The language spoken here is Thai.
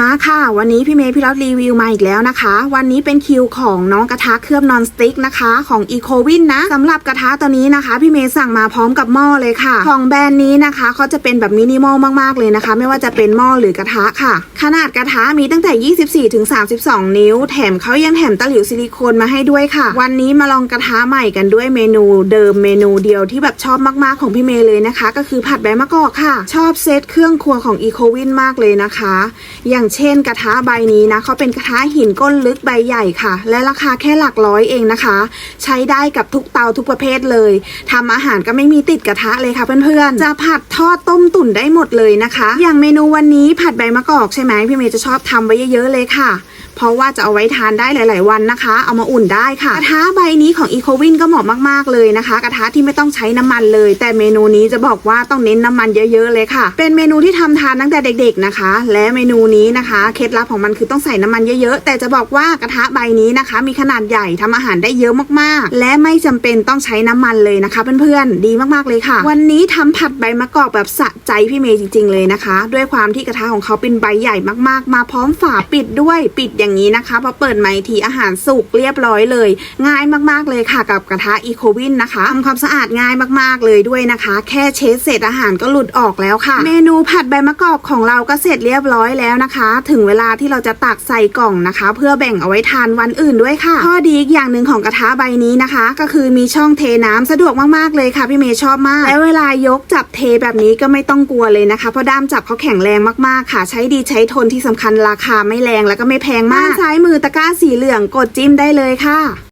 มาค่ะ วันนี้พี่เมย์พี่รอดรีวิวมาอีกแล้วนะคะ วันนี้เป็นคิวของน้องกระทะเคลือบนอนสติ๊กนะคะของ e c o w i n นะสำหรับกระทะตัวนี้นะคะ พี่เมย์สั่งมาพร้อมกับหม้อเลยค่ะ ของแบรนด์นี้นะคะเขาจะเป็นแบบมินิมอลมากๆเลยนะคะ ไม่ว่าจะเป็นหม้อหรือกระทะค่ะ ขนาดกระทะมีตั้งแต่ 24ถึง32 นิ้ว แถมเขายังแถมตะหลิวซิลิโคนมาให้ด้วยค่ะ วันนี้มาลองกระทะใหม่กันด้วยเมนูเดิมเมนูเดียวที่แบบชอบมากๆของพี่เมย์เลยนะคะ ก็คือผัดใบมะกอกค่ะ ชอบเซตเครื่องครัวของ e c o w i n มากเลยนะคะอย่างเช่นกระทะใบนี้นะเขาเป็นกระทะหินก้นลึกใบใหญ่ค่ะ และราคาแค่หลักร้อยเองนะคะ ใช้ได้กับทุกเตาทุกประเภทเลยทำอาหารก็ไม่มีติดกระทะเลยค่ะเพื่อนๆจะผัดทอดต้มตุ๋นได้หมดเลยนะคะ อย่างเมนูวันนี้ผัดใบมะกอกใช่ไหมพี่เมย์จะชอบทำไว้เยอะๆเลยค่ะ เพราะว่าจะเอาไว้ทานได้หลาย ๆ วันนะคะ เอามาอุ่นได้ค่ะ กระทะใบนี้ของ e c o w i n ก็เหมาะมาก ๆ เลยนะคะ กระทะที่ไม่ต้องใช้น้ำมันเลย แต่เมนูนี้จะบอกว่าต้องเน้นน้ำมันเยอะ ๆ เลยค่ะ เป็นเมนูที่ทำทานตั้งแต่เด็ก ๆ นะคะ และเมนูนี้นะคะเคล็ดลับของมันคือต้องใส่น้ำมันเยอะ ๆ แต่จะบอกว่ากระทะใบนี้นะคะ มีขนาดใหญ่ทำอาหารได้เยอะมาก ๆ และไม่จำเป็นต้องใช้น้ำมันเลยนะคะ เพื่อน ๆ ดีมาก ๆ เลยค่ะ วันนี้ทำผัดใบมะกอกแบบสะใจพี่เมย์จริง ๆ เลยนะคะ ด้วยความที่กระทะของเขาเป็นใบใหญ่มาก ๆ มาพร้อมฝาปิดด้วยปิดอย่างนี้นะคะพอเปิดไม้ทีอาหารสุกเรียบร้อยเลย ง่ายมากๆเลยค่ะกับกระทะอีโควินนะคะทำความสะอาดง่ายมากๆเลยด้วยนะคะ แค่เช็ดเศษอาหารก็หลุดออกแล้วค่ะ เมนูผัดใบมะกอกของเราก็เสร็จเรียบร้อยแล้วนะคะ ถึงเวลาที่เราจะตักใส่กล่องนะคะ เพื่อแบ่งเอาไว้ทานวันอื่นด้วยค่ะข้อดีอีกอย่างหนึ่งของกระทะใบนี้นะคะ ก็คือมีช่องเทน้ำสะดวกมากๆเลยค่ะพี่เมย์ชอบมาก และเวลายกจับเทแบบนี้ก็ไม่ต้องกลัวเลยนะคะเพราะด้ามจับเขาแข็งแรงมากๆค่ะ ใช้ดีใช้ทนที่สำคัญราคาไม่แรงแล้วก็ไม่แพงมากด้านซ้ายมือตะกร้าสีเหลืองกดจิ้มได้เลยค่ะ